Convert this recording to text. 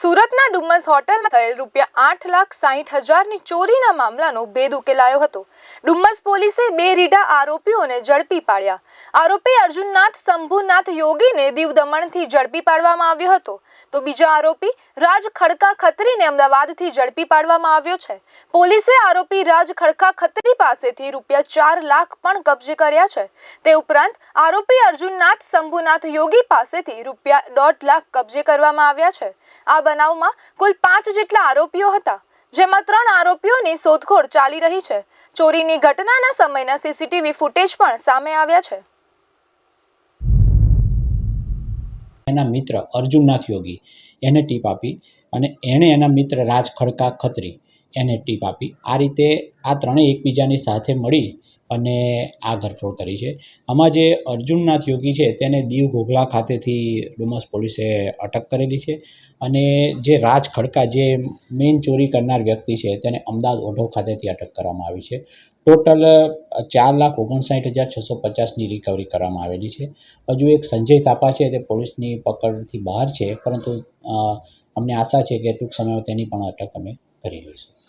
સુરતના ડુમ્મસ હોટલમાં થયેલ રૂપિયા આઠ લાખ સાહીઠ હજારની ચોરીના મામલાનો ભેદ ઉકેલાયો હતો. ડુમસ પોલીસે બે રીઢા આરોપીઓને ઝડપી પાડ્યા. આરોપી અર્જુનનાથ, શંભુનાથ યોગીને દીવ દમણથી ઝડપી પાડવામાં આવ્યો હતો. તો બીજા આરોપી રાજ ખડકા ખત્રીને અમદાવાદથી ઝડપી પાડવામાં આવ્યો છે. પોલીસે આરોપી રાજ ખડકા ખત્રી પાસેથી રૂપિયા ચાર લાખ પણ કબજે કર્યા છે. તે ઉપરાંત આરોપી અર્જુનનાથ, શંભુનાથ યોગી પાસેથી રૂપિયા દોઢ લાખ કબજે કરવામાં આવ્યા છે. આ બનાવમાં કુલ પાંચ જેટલા આરોપીઓ હતા, જેમાં ત્રણ આરોપીઓની શોધખોળ ચાલી રહી છે. ચોરીની ઘટનાના સમયના સીસીટીવી ફૂટેજ પણ સામે આવ્યા છે. એના મિત્ર અર્જુનનાથ યોગી, એને ટીપ આપી અને એણે એના મિત્ર રાજ ખડકા ખત્રી એને ટીપ આપી. આ રીતે આ ત્રણેય એકબીજાની સાથે મળી અને આ ઘરફોડ કરી છે. આમાં જે અર્જુનનાથ યોગી છે તેને દીવ ઘોઘલા ખાતેથી ડુમસ પોલીસે અટક કરેલી છે અને જે રાજ ખડકા જે મેઇન ચોરી કરનાર વ્યક્તિ છે તેને અમદાવાદ ઓઢો ખાતેથી અટક કરવામાં આવી છે. ટોટલ ચાર લાખ ઓગણસાઠ હજાર છસો પચાસની રિકવરી કરવામાં આવેલી છે. હજુ એક સંજય તાપા છે તે પોલીસની પકડથી બહાર છે પરંતુ અમને આશા છે કે ટૂંક સમયમાં તેની પણ અટક અમે કરી લઈશું.